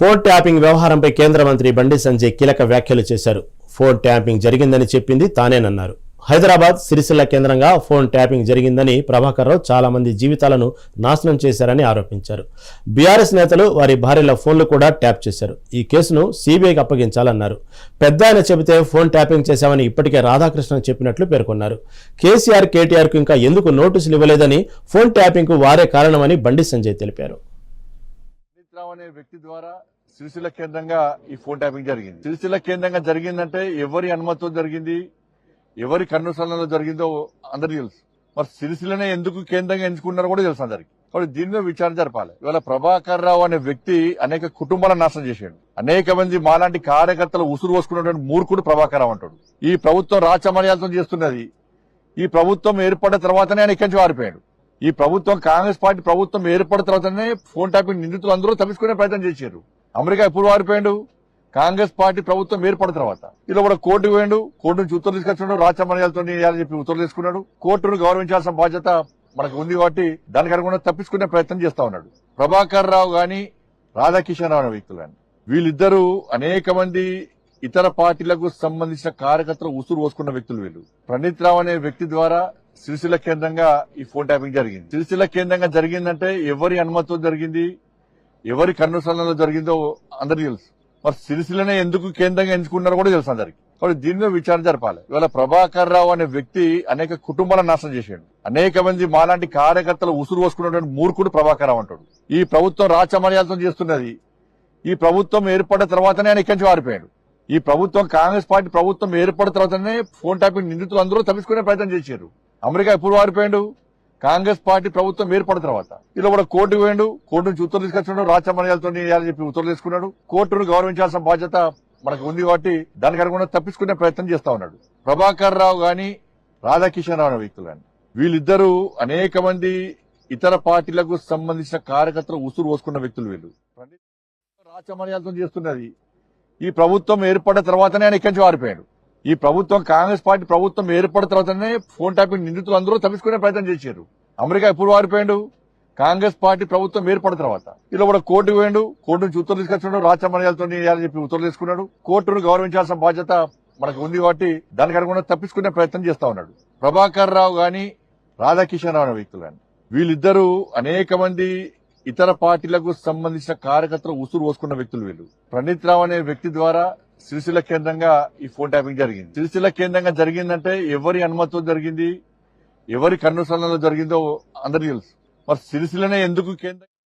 Phone tapping వ్యవహారంపై కేంద్ర మంత్రి బండి సంజయ్ కీలక వ్యాఖ్యలు చేశారు. ఫోన్ ట్యాపింగ్ జరిగిందని చెప్పింది తానేనన్నారు. హైదరాబాద్ సిరిసిల్ల కేంద్రంగా ఫోన్ ట్యాపింగ్ జరిగిందని ప్రభాకర్ రావు చాలా మంది జీవితాలను నాశనం చేశారని ఆరోపించారు. బీఆర్ఎస్ నేతలు వారి భార్యల ఫోన్లు కూడా ట్యాప్ చేశారు. ఈ కేసును సీబీఐకి అప్పగించాలన్నారు. పెద్ద ఆయన చెబితే ఫోన్ ట్యాపింగ్ చేశామని ఇప్పటికే రాధాకృష్ణ చెప్పినట్లు పేర్కొన్నారు. కేసీఆర్ కేటీఆర్కు ఇంకా ఎందుకు నోటీసులు ఇవ్వలేదని ఫోన్ ట్యాపింగ్కు వారే కారణమని బండి సంజయ్ తెలిపారు. పండిత్ అనే వ్యక్తి ద్వారా సిరిసిల్ల కేంద్రంగా ఈ ఫోన్ ట్యాపింగ్ జరిగింది. సిరిసిల్ల కేంద్రంగా జరిగిందంటే ఎవరి అనుమతితో జరిగింది? ఎవరి కన్నుసరణలో జరిగిందో అందరికీ తెలుసు. మరి సిరిసిల్లనే ఎందుకు కేంద్రంగా ఎంచుకున్నారో కూడా తెలుసు అందరికి. కాబట్టి దీని మీద విచారణ జరపాలి. ఇవాళ ప్రభాకర్ రావు అనే వ్యక్తి అనేక కుటుంబాలను నాశనం చేశాడు. అనేక మంది మాలాంటి కార్యకర్తలు ఉసురు పోసుకున్నటువంటి మూర్ఖుడు ప్రభాకర్ రావు అంటాడు. ఈ ప్రభుత్వం రాచమర్యాలతో చేస్తున్నది. ఈ ప్రభుత్వం ఏర్పడిన తర్వాతనే ఆయన ఇక్కడి నుంచి వారిపోయాడు. ఈ ప్రభుత్వం కాంగ్రెస్ పార్టీ ప్రభుత్వం ఏర్పడిన తర్వాతనే ఫోన్ ట్యాపింగ్ నిందితులు అందరూ తప్పించుకునే ప్రయత్నం చేశారు. అమెరికా ఎప్పుడు వారిపోయాడు కాంగ్రెస్ పార్టీ ప్రభుత్వం ఏర్పడిన తర్వాత. ఇలా కూడా కోర్టుకు పోయాడు. కోర్టు నుంచి ఉత్తర్వులు తీసుకొచ్చున్నాడు రాచమర్యాలతో చేయాలని చెప్పి ఉత్తర్వులు తీసుకున్నాడు. కోర్టును గౌరవించాల్సిన బాధ్యత మనకు ఉంది కాబట్టి దానికి అనుగుణంగా తప్పించుకునే ప్రయత్నం చేస్తా ఉన్నాడు. ప్రభాకర్ రావు గాని రాధాకిషన్ రావు అనే వ్యక్తులు గాని వీళ్ళిద్దరూ అనేక మంది ఇతర పార్టీలకు సంబంధించిన కార్యకర్తలు ఉసురు పోసుకున్న వ్యక్తులు వీళ్ళు. ప్రణీత్ రావు అనే వ్యక్తి ద్వారా సిరిసిల్ల కేంద్రంగా ఈ ఫోన్ ట్యాపింగ్ జరిగింది. సిరిసిల్ల కేంద్రంగా జరిగిందంటే ఎవరి అనుమతితో జరిగింది? ఎవరి కన్నుసరణలో జరిగిందో అందరికీ తెలుసు. మరి సిరిసిల్లనే ఎందుకు కేంద్రంగా ఎంచుకున్నారో కూడా తెలుసు అందరికి. కాబట్టి దీని మీద విచారణ జరపాలి. ఇవాళ ప్రభాకర్ రావు అనే వ్యక్తి అనేక కుటుంబాలను నాశనం చేశాడు. అనేక మంది మాలాంటి కార్యకర్తలు ఉసురు పోసుకున్నటువంటి మూర్ఖుడు ప్రభాకర్ రావు అంటాడు. ఈ ప్రభుత్వం రాచమర్యాదతో చేస్తున్నది. ఈ ప్రభుత్వం ఏర్పడిన తర్వాతనే ఆయన ఇక్కడి నుంచి వారిపోయాడు ఈ ప్రభుత్వం కాంగ్రెస్ పార్టీ ప్రభుత్వం ఏర్పడిన తర్వాతనే ఫోన్ ట్యాపింగ్ నిందితులు అందరూ తప్పించుకునే ప్రయత్నం చేశారు. అమెరికా ఎప్పుడు వారిపోయాడు? కాంగ్రెస్ పార్టీ ప్రభుత్వం ఏర్పడిన తర్వాత. ఇలా కూడా కోర్టుకు పోయాడు. కోర్టు నుంచి ఉత్తర్వులు తీసుకొచ్చాడు. రాచమర్యాలతో చెప్పి ఉత్తర్వులు తీసుకున్నాడు. కోర్టును గౌరవించాల్సిన బాధ్యత మనకు ఉంది కాబట్టి దానికి అనుగుణంగా తప్పించుకునే ప్రయత్నం చేస్తా ఉన్నాడు. ప్రభాకర్ రావు గాని రాధాకిషన్ రావు అనే వ్యక్తులు గాని వీళ్ళిద్దరూ అనేక మంది ఇతర పార్టీలకు సంబంధించిన కార్యకర్తలు ఉసురు పోసుకున్న వ్యక్తులు వీళ్ళు. రాచమర్యాదతో చేస్తున్నది. ఈ ప్రభుత్వం ఏర్పడిన తర్వాతనే ఆయన ఇక్కడి నుంచి వారిపోయాడు. ఈ ప్రభుత్వం కాంగ్రెస్ పార్టీ ప్రభుత్వం ఏర్పడిన తర్వాతనే ఫోన్ ట్యాపింగ్ నిందితులు అందరూ తప్పించుకునే ప్రయత్నం చేశారు. అమెరికా ఎప్పుడు వారిపోయాడు? కాంగ్రెస్ పార్టీ ప్రభుత్వం ఏర్పడిన తర్వాత. ఇలా కూడా కోర్టుకు పోయాడు. కోర్టు నుంచి ఉత్తర్వులు తీసుకొచ్చున్నాడు రాచమర్యాలతో చేయాలని చెప్పి ఉత్తర్వులు తీసుకున్నాడు. కోర్టును గౌరవించాల్సిన బాధ్యత మనకు ఉంది కాబట్టి దానికి అనుగుణంగా తప్పించుకునే ప్రయత్నం చేస్తా ఉన్నాడు. ప్రభాకర్ రావు గాని రాధాకిషన్ రావు అనే వ్యక్తులు గాని వీళ్ళిద్దరూ అనేక మంది ఇతర పార్టీలకు సంబంధించిన కార్యకర్తలు ఉసురు పోసుకున్న వ్యక్తులు వీళ్ళు. ప్రణీత్ రావు అనే వ్యక్తి ద్వారా సిరిసిల్ల కేంద్రంగా ఈ ఫోన్ ట్యాపింగ్ జరిగింది. సిరిసిల్ల కేంద్రంగా జరిగిందంటే ఎవరి అనుమతితో జరిగింది? ఎవరి కన్నుసరణలో జరిగిందో అందరికీ తెలుసు. మరి సిరిసిల్లనే ఎందుకు కేంద్రం